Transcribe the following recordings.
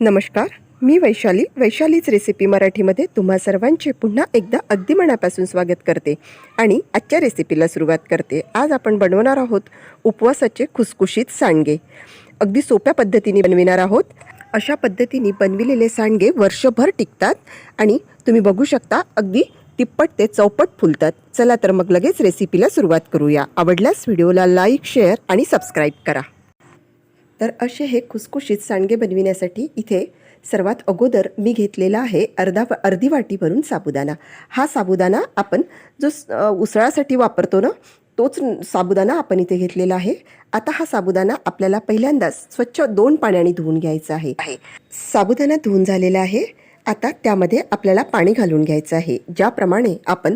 नमस्कार मी वैशाली. वैशालीच रेसिपी मराठीमध्ये तुम्हा सर्वांचे पुन्हा एकदा अगदी मनापासून स्वागत करते आणि आजच्या रेसिपीला सुरुवात करते. आज आपण बनवणार आहोत उपवासाचे खुसखुशीत सांडगे. अगदी सोप्या पद्धतीने बनविणार आहोत. अशा पद्धतीने बनविलेले सांडगे वर्षभर टिकतात आणि तुम्ही बघू शकता अगदी तिप्पट ते चौपट फुलतात. चला तर मग लगेच रेसिपीला सुरुवात करूया. आवडल्यास व्हिडिओला लाईक शेअर आणि सबस्क्राईब करा. तर असे हे खुसखुशीत सांडगे बनविण्यासाठी इथे सर्वात अगोदर मी घेतलेला आहे अर्धा अर्धी वाटी भरून साबुदाणा. हा साबुदाणा आपण जो उसळासाठी वापरतो ना तोच साबुदाणा आपण इथे घेतलेला आहे. आता हा साबुदाणा आपल्याला पहिल्यांदाच स्वच्छ दोन पाण्याने धुवून घ्यायचा आहे. साबुदाणा धुवून झालेला आहे. आता त्यामध्ये आपल्याला पाणी घालून घ्यायचं आहे. ज्याप्रमाणे आपण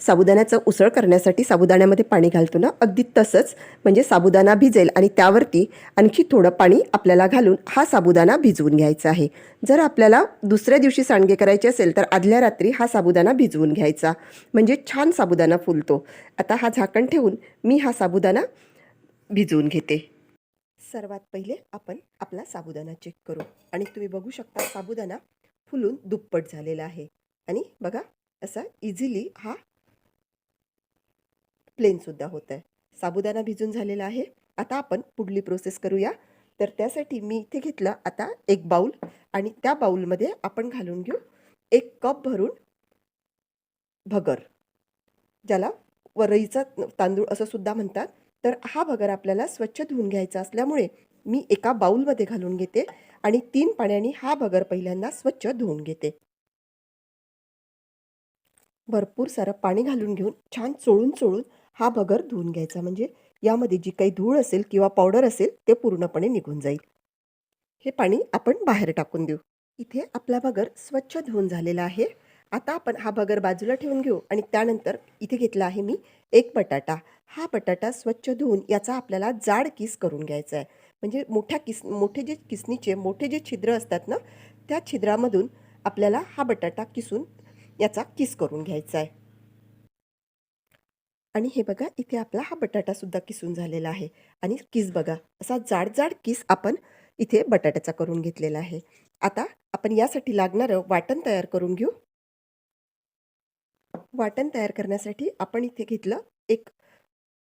साबुदाण्याचं उसळ करण्यासाठी साबुदाण्यामध्ये पाणी घालतो ना अगदी तसंच म्हणजे साबुदाणा भिजेल आणि त्यावरती आणखी थोडं पाणी आपल्याला घालून हा साबुदाणा भिजवून घ्यायचा आहे. जर आपल्याला दुसऱ्या दिवशी सांडगे करायचे असेल तर आदल्या रात्री हा साबुदाणा भिजवून घ्यायचा. म्हणजे छान साबुदाणा फुलतो. आता हा झाकण ठेवून मी हा साबुदाणा भिजवून घेते. सर्वात पहिले आपण आपला साबुदाणा चेक करू. आणि तुम्ही बघू शकता साबुदाणा फुलून दुप्पट झालेला आहे. आणि बघा असा इझिली हा प्लेनसुद्धा होत आहे साबुदाणा भिजून झालेला आहे. आता आपण पुढली प्रोसेस करूया. तर त्यासाठी मी इथे घेतलं आता एक बाऊल आणि त्या बाऊलमध्ये आपण घालून घेऊ एक कप भरून भगर. ज्याला वरईचा तांदूळ असं सुद्धा म्हणतात. तर हा भगर आपल्याला स्वच्छ धुवून घ्यायचा असल्यामुळे मी एका बाऊलमध्ये घालून घेते आणि तीन पाण्याने हा भगर पहिल्यांदा स्वच्छ धुवून घेते. भरपूर सारं पाणी घालून घेऊन छान चोळून चोळून हा भगर धुवून घ्यायचा. म्हणजे यामध्ये जी काही धूळ असेल किंवा पावडर असेल ते पूर्णपणे निघून जाईल. हे पाणी आपण बाहेर टाकून देऊ. इथे आपला भगर स्वच्छ धुवून झालेला आहे. आता आपण हा भगर बाजूला ठेवून घेऊ आणि त्यानंतर इथे घेतला आहे मी एक बटाटा. हा बटाटा स्वच्छ धुवून याचा आपल्याला जाड किस करून घ्यायचा आहे. म्हणजे मोठ्या किस मोठे जे किसनीचे मोठे जे छिद्र असतात ना त्या छिद्रामधून आपल्याला हा बटाटा किसून याचा किस करून घ्यायचा आहे. आणि हे बघा इथे आपला हा बटाटासुद्धा किसून झालेला आहे. आणि किस बघा असा जाड जाड किस आपण इथे बटाट्याचा करून घेतलेला आहे. आता आपण यासाठी लागणारं वाटण तयार करून घेऊ. वाटण तयार करण्यासाठी आपण इथे घेतलं एक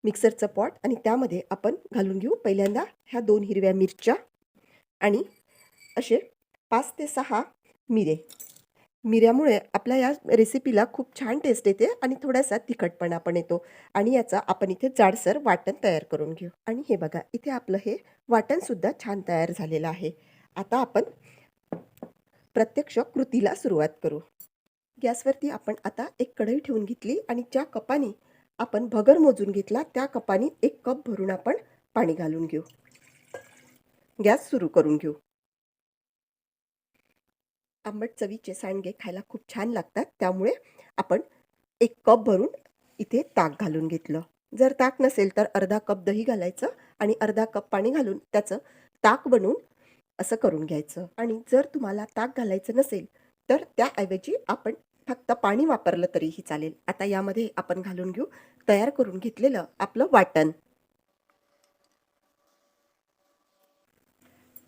मिक्सरचं पॉट आणि त्यामध्ये आपण घालून घेऊ पहिल्यांदा ह्या दोन हिरव्या मिरच्या आणि असे पाच ते सहा मिरे. मिऱ्यामुळे आपल्या या रेसिपीला खूप छान टेस्ट येते आणि थोडासा तिखटपणा पण येतो. आणि याचा आपण इथे जाडसर वाटण तयार करून घेऊ. आणि हे बघा इथे आपलं हे वाटणसुद्धा छान तयार झालेलं आहे. आता आपण प्रत्यक्ष कृतीला सुरुवात करू. गॅसवरती आपण आता एक कढई ठेवून घेतली आणि ज्या कपाने आपण भगर मोजून घेतला त्या कपाने एक कप भरून आपण पाणी घालून घेऊ. गॅस सुरू करून घेऊ. आंबट चवीचे सांडगे खायला खूप छान लागतात त्यामुळे आपण एक कप भरून इथे ताक घालून घेतलं. जर ताक नसेल तर अर्धा कप दही घालायचं आणि अर्धा कप पाणी घालून त्याचं ताक बनवून असं करून घ्यायचं. आणि जर तुम्हाला ताक घालायचं नसेल तर त्याऐवजी आपण फक्त पाणी वापरलं तरीही चालेल. आता यामध्ये आपण घालून घेऊ. तयार करून घेतलेलं आपलं वाटण.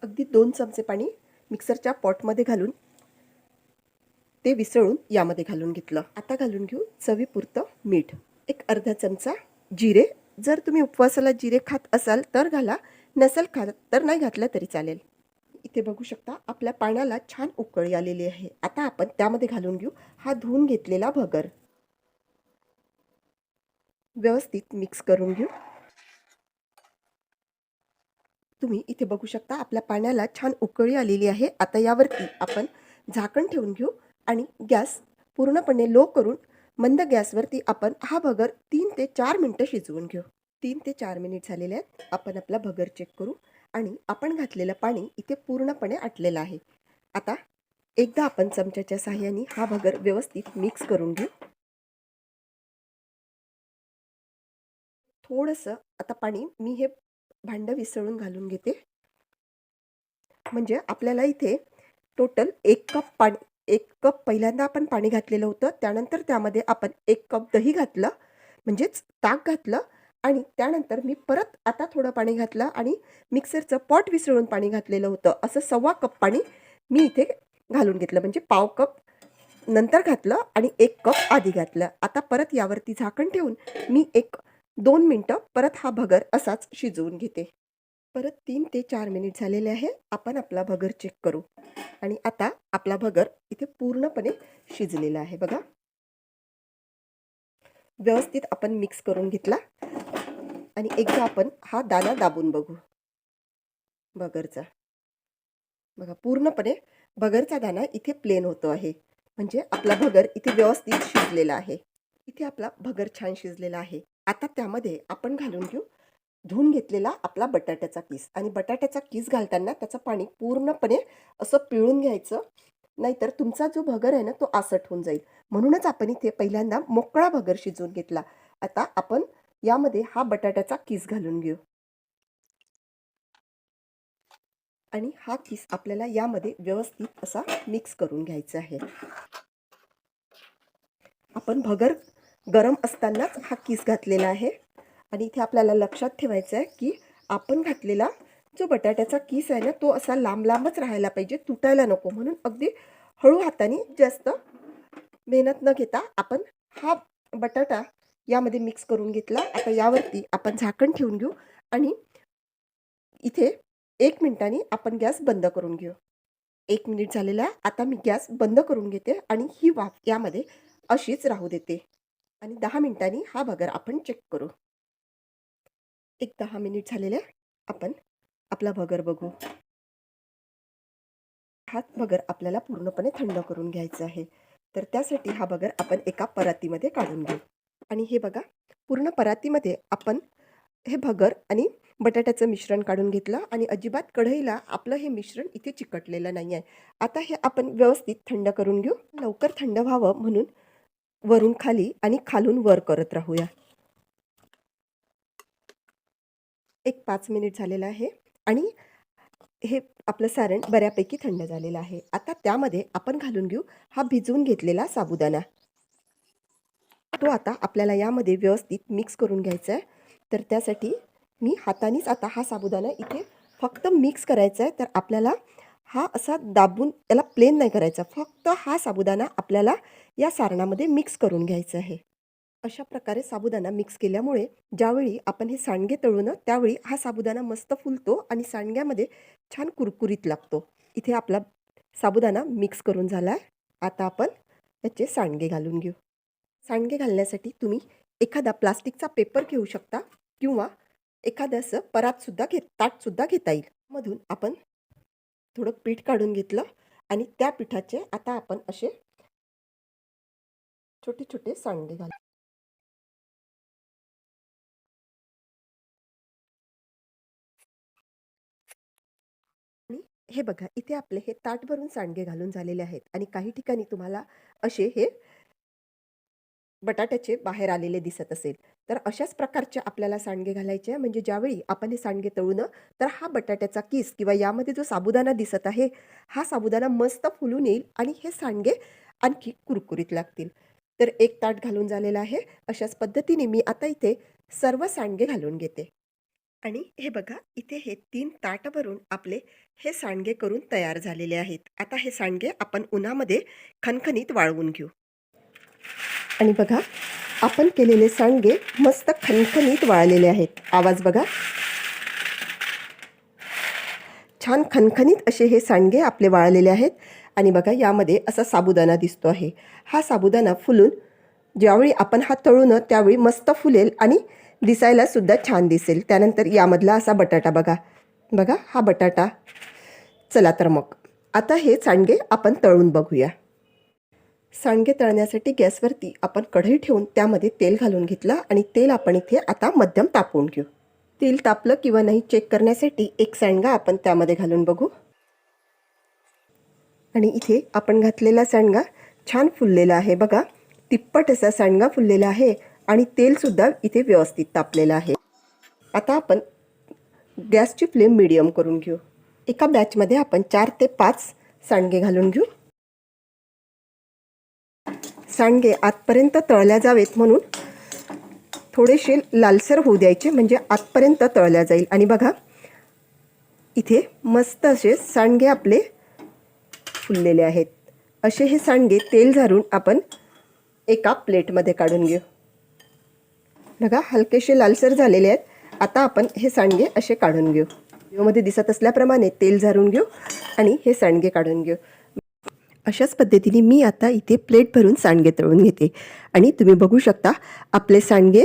अगदी दोन चमचे पाणी मिक्सरच्या पॉटमध्ये घालून ते विसळून यामध्ये घालून घेतलं. आता घालून घेऊ चवीपुरतं मीठ. एक अर्धा चमचा जिरे. जर तुम्ही उपवासाला जिरे खात असाल तर घाला. नसेल खात तर नाही घातलं तरी चालेल. इथे बघू शकता आपल्या पाण्याला छान उकळी आलेली आहे. आता आपण त्यामध्ये घालून घेऊ. हा धुवून घेतलेला भगर. व्यवस्थित मिक्स करून घेऊ. तुम्ही इथे बघू शकता आपल्या पाण्याला छान उकळी आलेली आहे. आता यावरती आपण झाकण ठेवून घेऊ आणि गॅस पूर्णपणे लो करून मंद गॅसवरती आपण हा भगर तीन ते चार मिनटं शिजवून घेऊ. तीन ते चार मिनिट झालेले आहेत. आपण आपला भगर चेक करू. आणि आपण घातलेलं पाणी इथे पूर्णपणे आटलेलं आहे. आता एकदा आपण चमच्याच्या साह्याने हा भगर व्यवस्थित मिक्स करून घेऊ. थोडंसं आता पाणी मी हे भांडं विसळून घालून घेते. म्हणजे आपल्याला इथे टोटल एक कप पाणी एक कप पहिल्यांदा आपण पाणी घातलेलं होतं त्यानंतर त्यामध्ये आपण एक कप दही घातलं म्हणजेच ताक घातलं आणि त्यानंतर मी परत आता थोडं पाणी घातलं आणि मिक्सरचं पॉट विसळून पाणी घातलेलं होतं. असं सव्वा कप पाणी मी इथे घालून घेतलं. म्हणजे पाव कप नंतर घातलं आणि एक कप आधी घातलं. आता परत यावरती झाकण ठेवून मी एक दोन मिनटं परत हा भगर असाच शिजवून घेते. परत तीन ते चार मिनिट झालेले आहे. आपण आपला भगर चेक करू. आणि आता आपला भगर इथे पूर्णपणे शिजलेला आहे. बघा. व्यवस्थित आपण मिक्स करून घेतला. आणि एकदा आपण हा दाना दाबून बघू. भगरचा बघा पूर्णपणे भगरचा दाना इथे प्लेन होतो आहे. म्हणजे आपला भगर इथे व्यवस्थित शिजलेला आहे. इथे आपला भगर छान शिजलेला आहे. आता त्यामध्ये आपण घालून घेऊ. धुवून घेतलेला आपला बटाट्याचा किस आणि बटाट्याचा किस घालताना त्याचं पाणी पूर्णपणे असं पिळून घ्यायचं. नाहीतर तुमचा जो भगर आहे ना तो आसट होऊन जाईल. म्हणूनच आपण इथे पहिल्यांदा मोकळा भगर शिजवून घेतला. आता आपण यामध्ये हा बटाट्याचा किस घालून घेऊ. आणि हा किस आपल्याला यामध्ये व्यवस्थित असा मिक्स करून घ्यायचा आहे. आपण भगर गरम असतानाच हा किस घातलेला आहे. आणि इथे आपल्याला लक्षात ठेवायचं आहे की आपण घातलेला जो बटाट्याचा किस आहे ना तो असा लांब लांबच राहायला पाहिजे तुटायला नको. म्हणून अगदी हळू हाताने जास्त मेहनत न घेता आपण हा बटाटा यामध्ये मिक्स करून घेतला. आता यावरती आपण झाकण ठेवून घेऊ आणि इथे एक मिनिटाने आपण गॅस बंद करून घेऊ. एक मिनिट झालेला आहे. आता मी गॅस बंद करून घेते आणि ही वाफ यामध्ये अशीच राहू देते. आणि दहा मिनिटांनी हा भगर आपण चेक करू. एक दहा मिनिट झालेल्या आपण आपला भगर बघू. हा भगर आपल्याला पूर्णपणे थंड करून घ्यायचा आहे. तर त्यासाठी हा भगर आपण एका परातीमध्ये काढून घेऊ. आणि हे बघा पूर्ण परातीमध्ये आपण हे भगर आणि बटाट्याचं मिश्रण काढून घेतलं आणि अजिबात कढईला आपलं हे मिश्रण इथे चिकटलेलं नाही आहे. आता हे आपण व्यवस्थित थंड करून घेऊ. लवकर थंड व्हावं म्हणून वरून खाली आणि खालून वर करत राहूया. एक पाच मिनिट झालेलं आहे आणि हे आपलं सारण बऱ्यापैकी थंड झालेलं आहे. आता त्यामध्ये आपण घालून घेऊ हा भिजवून घेतलेला साबुदाणा. तो आता आपल्याला यामध्ये व्यवस्थित मिक्स करून घ्यायचा आहे. तर त्यासाठी मी हातानेच आता हा साबुदाणा इथे फक्त मिक्स करायचा आहे. तर आपल्याला हा असा दाबून याला प्लेन नाही करायचा. फक्त हा साबुदाणा आपल्याला या सारणामध्ये मिक्स करून घ्यायचा आहे. अशा प्रकारे साबुदाणा मिक्स केल्यामुळे ज्यावेळी आपण हे सांडगे तळू ना त्यावेळी हा साबुदाणा मस्त फुलतो आणि सांडग्यामध्ये छान कुरकुरीत लागतो. इथे आपला साबुदाणा मिक्स करून झाला आहे आता आपण याचे सांडगे घालून घेऊ. सांडगे घालण्यासाठी तुम्ही एखादा प्लास्टिकचा पेपर घेऊ शकता किंवा एखादं असं परातसुद्धा घेत ताटसुद्धा घेता येईल. मधून आपण थोडं पीठ काढून घेतलं आणि त्या पिठाचे आता आपण असे छोटे छोटे सांडगे घाल. आणि हे बघा इथे आपले हे ताट भरून सांडगे घालून झालेले आहेत आणि काही ठिकाणी तुम्हाला असे हे बटाट्याचे बाहेर आलेले दिसत असेल. तर अशाच प्रकारचे आपल्याला सांडगे घालायचे आहे. म्हणजे ज्यावेळी आपण हे सांडगे तळून तर हा बटाट्याचा किस किंवा यामध्ये जो साबुदाणा दिसत आहे हा साबुदाणा मस्त फुलून येईल आणि हे सांडगे आणखी कुरकुरीत लागतील. तर एक ताट घालून झालेला आहे. अशाच पद्धतीने मी आता इथे सर्व सांडगे घालून घेते. आणि हे बघा इथे हे तीन ताटभरून आपले हे सांडगे करून तयार झालेले आहेत. आता हे सांडगे आपण उन्हामध्ये खणखणीत वाळवून घेऊ. आणि बघा आपण केलेले सांडगे मस्त खणखणीत वाळलेले आहेत. आवाज बघा. छान खणखणीत असे हे सांडगे आपले वाळलेले आहेत. आणि बघा यामध्ये असा साबुदाणा दिसतो आहे. हा साबुदाणा फुलून ज्यावेळी आपण हा तळून त्यावेळी मस्त फुलेल आणि दिसायला सुद्धा छान दिसेल. त्यानंतर यामधला असा बटाटा बघा. बघा हा बटाटा. चला तर मग. आता हे सांडगे आपण तळून बघूया. सांडगे तळण्यासाठी गॅसवरती आपण कढई ठेवून त्यामध्ये तेल घालून घेतलं आणि तेल आपण इथे आता मध्यम तापवून घेऊ. तेल तापलं किंवा नाही चेक करण्यासाठी एक सांडगा आपण त्यामध्ये घालून बघू. आणि इथे आपण घातलेला सांडगा छान फुललेला आहे बघा. तिप्पट असा सांडगा फुललेला आहे आणि तेलसुद्धा इथे व्यवस्थित तापलेलं आहे. आता आपण गॅसची फ्लेम मिडियम करून घेऊ. एका बॅचमध्ये आपण चार ते पाच सांडगे घालून घेऊ. सांडगे आतपर्यंत तळल्या जावेत म्हणून थोडेसे लालसर होऊ द्यायचे म्हणजे आतपर्यंत तळल्या जाईल. आणि बघा इथे मस्त असे सांडगे आपले फुललेले आहेत. असे हे सांडगे तेल झारून आपण एका प्लेटमध्ये काढून घेऊ. बघा हलकेसे लालसर झालेले आहेत. आता आपण हे सांडगे असे काढून घेऊ. व्हिडिओमध्ये दिसत असल्याप्रमाणे तेल झारून घेऊ आणि हे सांडगे काढून घेऊ. अशाच पद्धतीने मी आता इथे प्लेट भरून सांडगे तळून घेते. आणि तुम्ही बघू शकता आपले सांडगे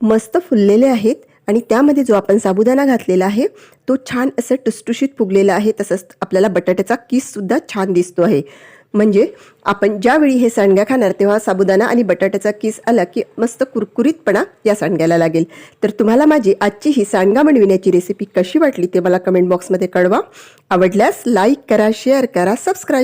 मस्त फुललेले आहेत आणि त्यामध्ये जो आपण साबुदाणा घातलेला आहे तो छान असं टुसटुशीत फुगलेला आहे तसंच आपल्याला बटाट्याचा किससुद्धा छान दिसतो आहे. म्हणजे आपण ज्यावेळी हे सांडग्या खाणार तेव्हा साबुदाणा आणि बटाट्याचा किस आला की मस्त कुरकुरीतपणा या सांडग्याला लागेल. तर तुम्हाला माझी आजची ही सांडगा बनविण्याची रेसिपी कशी वाटली ते मला कमेंट बॉक्समध्ये कळवा. आवडल्यास लाईक करा शेअर करा सबस्क्राईब